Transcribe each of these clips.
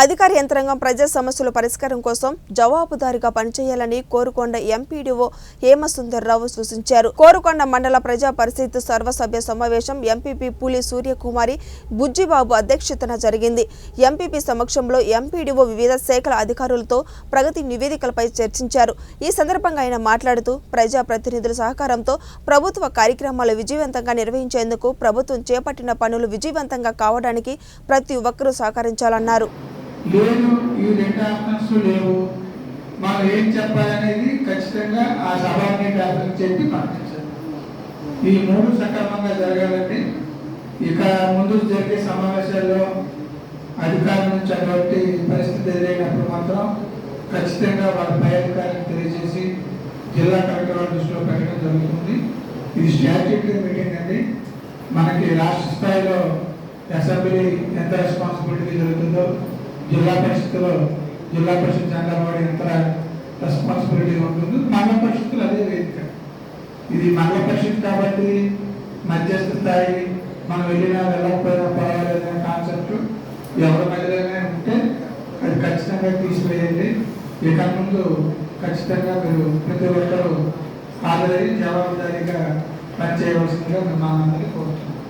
అధికార యంత్రాంగం ప్రజా సమస్యల పరిష్కారం కోసం జవాబుదారిగా పనిచేయాలని కోరుకొండ ఎంపీడీఓ హేమసుందర్రావు సూచించారు. కోరుకొండ మండల ప్రజా పరిస్థితి సర్వసభ్య సమావేశం ఎంపీపీ పులి సూర్యకుమారి బుజ్జిబాబు అధ్యక్షతన జరిగింది. ఎంపీపీ సమక్షంలో ఎంపీడీఓ వివిధ శాఖల అధికారులతో ప్రగతి నివేదికలపై చర్చించారు. ఈ సందర్భంగా ఆయన మాట్లాడుతూ ప్రజా ప్రతినిధుల సహకారంతో ప్రభుత్వ కార్యక్రమాలు విజయవంతంగా నిర్వహించేందుకు ప్రభుత్వం చేపట్టిన పనులు విజయవంతంగా కావడానికి ప్రతి ఒక్కరూ సహకరించాలన్నారు. లేదు ఈ రెండు ఆప్షన్స్ లేవు. మనం ఏం చెప్పాలనేది ఖచ్చితంగా ఆ సబార్డినేట్ ఆఫీసర్ చెప్పి పంపించాలి. ఈ మూడు సక్రమంగా జరగాలంటే ఇక ముందు జరిగే సమావేశాల్లో అధికారుల నుంచి అటువంటి పరిస్థితి ఎదురైనప్పుడు మాత్రం ఖచ్చితంగా వాళ్ళ పై అధికారులకు తెలియజేసి జిల్లా కలెక్టర్ వాళ్ళ దృష్టిలో పెట్టడం జరుగుతుంది. ఇది స్టాట్యూటరీ మీటింగ్ అండి మనకి రాష్ట్ర స్థాయిలో అసెంబ్లీ ఎంత రెస్పాన్సిబిలిటీ జరుగుతుందో జిల్లా పరిషత్తులో జిల్లా పరిషత్ జనరల్ ఎంత రెస్పాన్సిబిలిటీ ఉంటుంది. మండల పరిషత్తులు అదే వేదిక. ఇది మండల పరిషత్ కాబట్టి మధ్యస్థ స్థాయి మనం వెళ్ళినా వెళ్ళకపోయినా పర్వాలేదు అనే కాన్సెప్ట్ ఎవరి మధ్యలోనే ఉంటే అది ఖచ్చితంగా తీసివేయండి. ఇక ముందు ఖచ్చితంగా మీరు ప్రతి ఒక్కరూ హాజరై జవాబుదారీగా పనిచేయవలసిందిగా మిమ్మల్ని అందరికీ కోరుతున్నాను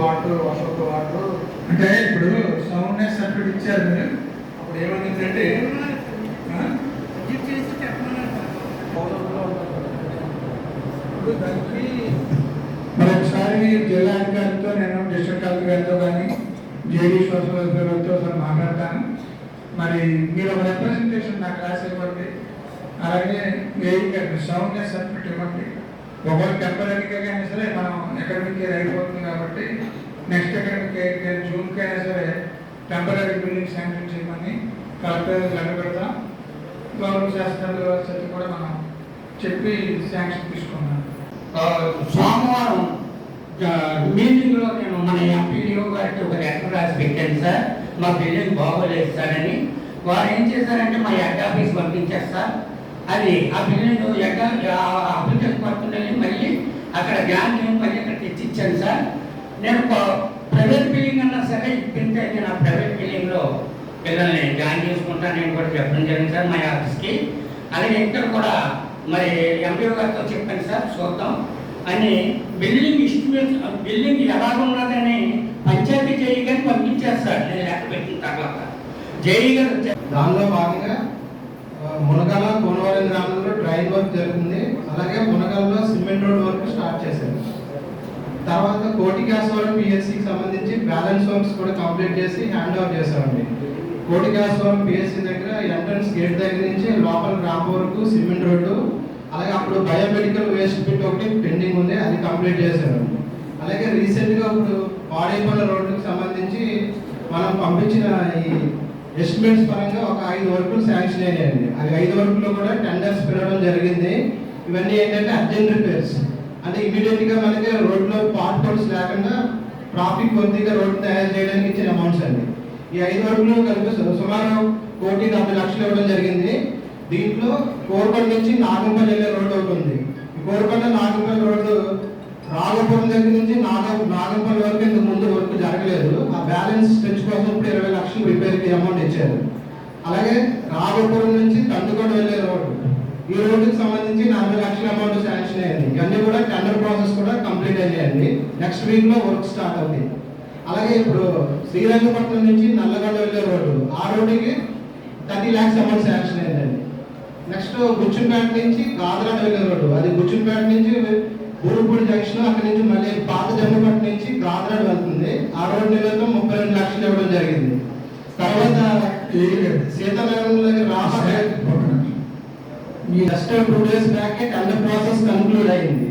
వాటర్ అశోక్ వాటర్ అంటే ఇప్పుడు సౌండ్నెస్ సర్టిఫికేట్ ఇచ్చారు మీరు. అప్పుడు ఏమైందంటే దానికి మరి ఒకసారి జిల్లా అధికారులతో నేను డిస్ట్రిక్ట్ కలెక్టర్ గారితో కానీ జేడీ సోషల్ ఒకసారి మాట్లాడతాను. మరి మీరు ఒక రిప్రజెంటేషన్ నాకు రాసి ఇవ్వండి. అలాగే ఏ సౌండ్నెస్ సర్టిఫికేట్ ఇవ్వండి. ఒకవేళ టెంపరీగా అయినా సరే మనం అకాడమిక్ ఇయర్ అయిపోతుంది కాబట్టి నెక్స్ట్ అకాడమిక్ ఇయర్ జూన్కి అయినా సరే టెంపరీ బిల్డింగ్ శాంక్షన్ చేయమని కలెక్టర్ లెటర్ పెడతాం. గౌరవ శాస్త్రాల కూడా మనం చెప్పి శాంక్షన్ తీసుకున్నాం సోమవారం మీటింగ్లో నేను మన ఎంపీడీఓ గారికి ఒక లెటర్ రాసి పెట్టాను సార్. మా బిల్డింగ్ బాగోలేదు సార్ అని. వారు ఏం చేశారంటే మా హెడ్ ఆఫీస్ పంపించారు సార్. అది ఆ బిల్డింగ్ హెడ్ అప్లికేషన్ పడుతుందని మళ్ళీ అక్కడ గ్యాన్ మళ్ళీ అక్కడ తెచ్చిచ్చాను సార్. నేను ప్రైవేట్ బిల్డింగ్ అన్నా సరే ఇప్పింటే నేను ఆ ప్రైవేట్ బిల్డింగ్లో పిల్లల్ని జాయిన్ చేసుకుంటాను నేను కూడా చెప్పడం జరిగింది సార్ మా ఆఫీస్కి. అలాగే ఇక్కడ కూడా మరి ఎంపీ గారితో చెప్పాను సార్ చూద్దాం. అని బిల్డింగ్ ఇస్టిమేట్ బిల్డింగ్ ఎలాగున్నదని పంచాయతీ జేఈ గారిని పంపించారు సార్ నేను లెక్క పెట్టిన తర్వాత. జేఈ గారు దానిలో భాగంగా మునగల గోనవరం గ్రామంలో డ్రైన్ వర్క్ జరుగుతుంది అలాగే మునగల్లో సిమెంట్ రోడ్ వర్క్ స్టార్ట్ చేశారు. తర్వాత కోటి గ్యాస్ వారు పిఎస్సికి సంబంధించి బ్యాలెన్స్ వర్క్స్ కూడా కంప్లీట్ చేసి హ్యాండ్ ఓవర్ చేశామండి. కోటి గ్యాస్ వారు పిఎస్సి దగ్గర ఎంట్రన్స్ గేట్ దగ్గర నుంచి లోపల గ్రామం వరకు సిమెంట్ రోడ్డు అలాగే అప్పుడు బయోమెడికల్ వేస్ట్ పిట్ ఒకటి పెండింగ్ ఉంది అది కంప్లీట్ చేశారండి అలాగే రీసెంట్గా ఇప్పుడు పాడైపోయిన రోడ్డుకి సంబంధించి మనం పంపించిన ఈ ఎస్టిమేట్స్ పరంగా ఒక ఐదు వర్కులు శాంక్షన్ అయ్యాయండి అవి ఐదు వర్కులు కూడా టెండర్స్ పిలవడం జరిగింది. ఇవన్నీ ఏంటంటే అర్జెంట్ రిపేర్స్ అంటే ఇమీడియట్గా మనకి రోడ్లో పార్ట్ హోల్స్ లేకుండా ట్రాఫిక్ కొద్దిగా రోడ్ తయారు చేయడానికి ఇచ్చిన అమౌంట్స్ అండి. ఈ ఐదు వర్కులు కలిపి సుమారు కోటి నలభై లక్షలు ఇవ్వడం జరిగింది. దీంట్లో కోరకొండ నుంచి నాగంపల్లి వెళ్ళే రోడ్డు ఒకటి ఉంది కోరకొండ నాగంపల్లి రోడ్డు రాఘపురం దగ్గర నుంచి నాగ నాగంపల్లి వరకు ఇంతకు ముందు వర్క్ జరగలేదు. ఆ బ్యాలెన్స్ స్ట్రెచ్ ఇప్పుడు ఇరవై లక్షలు అలాగే రాఘపురం నుంచి తండుకొండ వెళ్ళే రోడ్డు. ఈ రోడ్డుకి సంబంధించి నలభై లక్షల అమౌంట్ శాంక్షన్ అయ్యింది. ఇవన్నీ కూడా టెండర్ ప్రాసెస్ కూడా కంప్లీట్ అయ్యాయండి. నెక్స్ట్ వీక్లో వర్క్ స్టార్ట్ అవుతుంది అలాగే ఇప్పుడు శ్రీరంగపట్నం నుంచి నల్లగొండ వెళ్ళే రోడ్డు. ఆ రోడ్డుకి థర్టీ ల్యాక్స్ అమౌంట్ శాంక్షన్ అయిందండి నెక్స్ట్ గుచ్చుంపేట నుంచి గాదరాడ వెళ్ళే రోడ్డు. అది గుచ్చుంపేట నుంచి బూరుపూడి జంక్షన్ అక్కడి నుంచి మళ్ళీ పాత జమ్మపట్నం నుంచి గాదరాడ వెళ్తుంది. ఆ రోడ్డు నిమిత్తం ముప్పై రెండు లక్షలు ఇవ్వడం జరిగింది. తర్వాత దగ్గర రామ ఈ just two days back tender process conclude అయింది.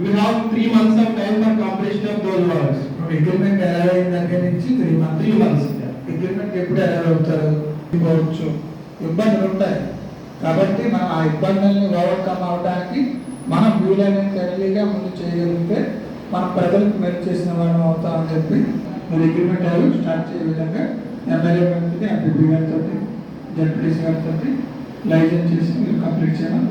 We have three months of time for completion of those works agreement ఎలా అయిన దగ్గర నుంచి three month three months agreement ఎప్పుడు ఎలా అవుతారు? ఇవ్వచ్చు. ఇబ్బందులు ఉంటాయి. కాబట్టి మనం ఆ ఇబ్బందుల్ని ఓవర్కమ్ అవడానికి మనం వీలైనంత ఎర్లీగా ముందు చేయగలిగితే మన ప్రజలకు మెరు చేసిన వాళ్ళం అవుతామని చెప్పి మీరు అగ్రిమెంట్ ఎలా స్టార్ట్ చేయ విధంగా ఎమ్మెల్యే గారితో ఎంపీపీ గారితో జడ్పీటీసీ గారితో లైజన్ చేసి మీరు కంప్లీట్ చేయాలని